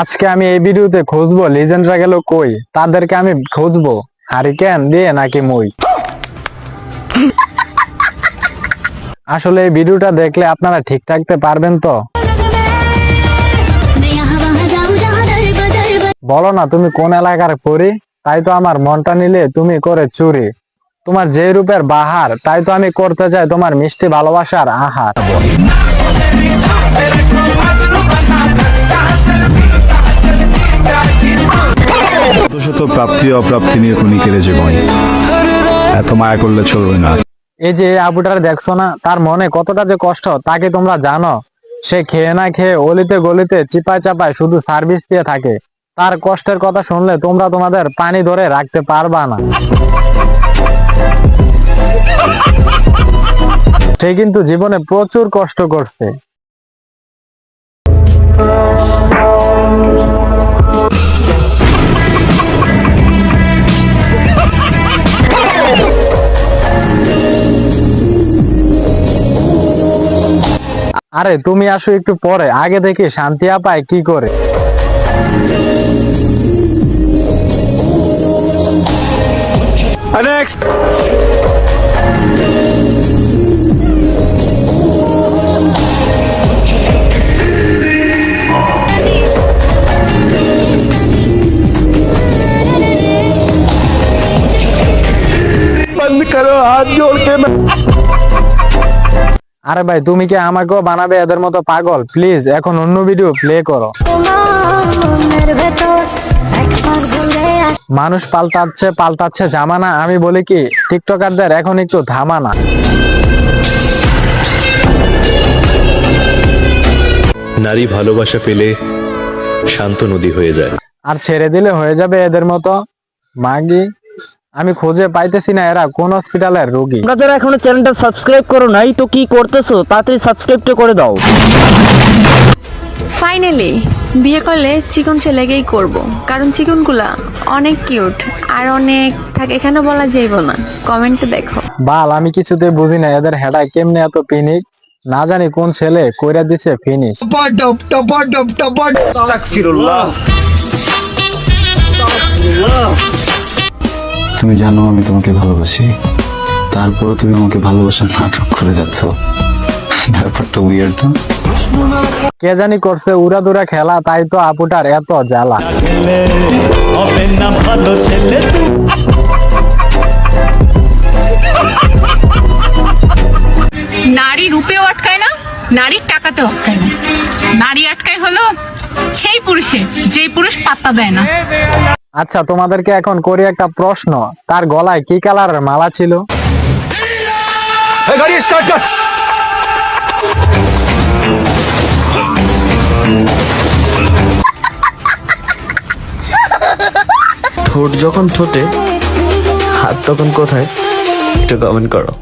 আজকে আমি এই ভিডিওতে খুঁজবো লিজেন্ডরা গেল কই? তাদেরকে আমি খুঁজবো। হারিকেন দিয়ে নাকি মই? আসলে এই ভিডিওটা দেখলে আপনারা ঠিক থাকতে পারবেন তো? বলো না, তুমি কোন এলাকার পরি? তাই তো আমার মনটা নিলে তুমি করে চুরি। তোমার যে রূপের বাহার, তাই তো আমি করতে চাই তোমার মিষ্টি ভালোবাসার আহার। প্রাপ্তি অপ্রাপ্তি নিয়ে খুনি যে ভয় এত মায়া করলে চলবে না। এই যে আবুটার দেখছ না, তার মনে কতটা যে কষ্ট, তাকে তোমরা জানো? সে খেয়ে না খেয়ে অলিতে গলিতে চিপায় চাপায় শুধু সার্ভিস দিয়ে থাকে। তার কষ্টের কথা শুনলে তোমরা তোমাদের পানি ধরে রাখতে পারবা না। সে কিন্তু জীবনে প্রচুর কষ্ট করছে। আরে তুমি আসো একটু পরে। আগে দেখি শান্তি আপায় কি করে। আরে ভাই তুমি কি আমাকেও বানাবে এদের মতো পাগল? প্লিজ এখন অন্য ভিডিও প্লে করো। মানুষ পাল্টাচ্ছে পাল্টাচ্ছে জামানা। আমি বলি কি টিকটকারদের এখন একটু ধামানা। নারী ভালোবাসা পেলে শান্ত নদী হয়ে যায়। আর ছেড়ে দিলে হয়ে যাবে এদের মতো মাগি। আমি খুঁজে পাইতেছি না এরা কোন হসপিটালের রোগী? তোমরা যারা এখনও চ্যানেলটা সাবস্ক্রাইব করো নাই তো কি করতেছো? তাড়াতাড়ি সাবস্ক্রাইবটা করে দাও। ফাইনালি বিয়ে করলে চিকন ছেলেকেই করব। কারণ চিকনগুলা অনেক কিউট আর অনেক থাকে এখানে বলা যাইব না। কমেন্টে দেখো। বাল আমি কিছুতে বুঝি না এদের হেডায় কেমনে এত পিনিক? না জানি কোন ছেলে কইরা দিছে ফিনিশ তুমি জানো আমি তোমাকে ভালোবাসি। তারপরে তুমি আমাকে ভালোবাসার নাটক করে যাচ্ছ। ব্যাপারটা উইয়ার্ড না? কে জানি করছে উড়া দুরা খেলা তাই তো আপুটার এত জ্বালা। নারী রূপেও আটকায় না নারীর টাকাতেও আটকায় না। নারী আটকায় হলো সেই পুরুষে যেই পুরুষ পাত্তা দেয় না। আচ্ছা তোমাদেরকে এখন করি একটা প্রশ্ন। তার গলায় কি কালারের মালা ছিল? ঠোঁট যখন ঠোঁটে হাত তখন কোথায় একটু কমেন্ট করো।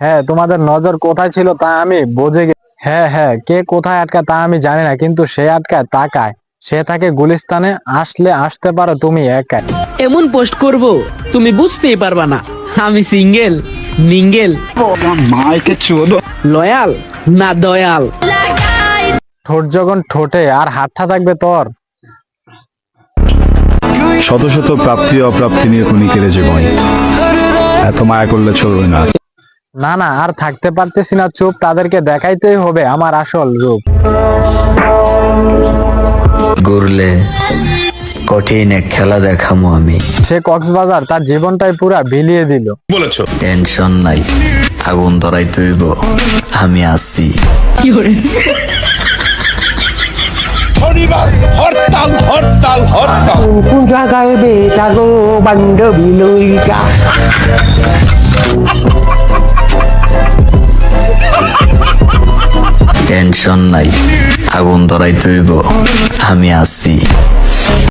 হ্যাঁ তোমাদের নজর কোথায় ছিল তা আমি বোঝে গে- হ্যাঁ হ্যাঁ কে কোথায় আটকায় তা আমি জানি না কিন্তু সে আটকায় তাকায় সে থাকে গুলিস্তানে আসলে আসতে পারো তুমি একাই। এমন পোস্ট করব তুমি বুঝতেই পারবা না। আমি সিঙ্গেল নিঙ্গেল। লয়াল না দয়াল? ঠোঁট যখন ঠোঁটে আর হাতটা থাকবে তোর। শত শত প্রাপ্তি অপ্রাপ্তি নিয়ে খুনি যে ভয় এত মায়া করলে চলবে না। না না আর থাকতে পারতেছি না চুপ। তাদেরকে দেখাইতেই হবে আমার আসল রূপ। ঘুরলে কঠিন এক খেলা দেখামো আমি। সে কক্সবাজার তার জীবনটাই পুরা বিলিয়ে দিল। বলেছ। টেনশন নাই আগুন ধরাই তৈব আমি আসছি টেনশন নাই। আগুন ধরাই তৈব আমি আসছি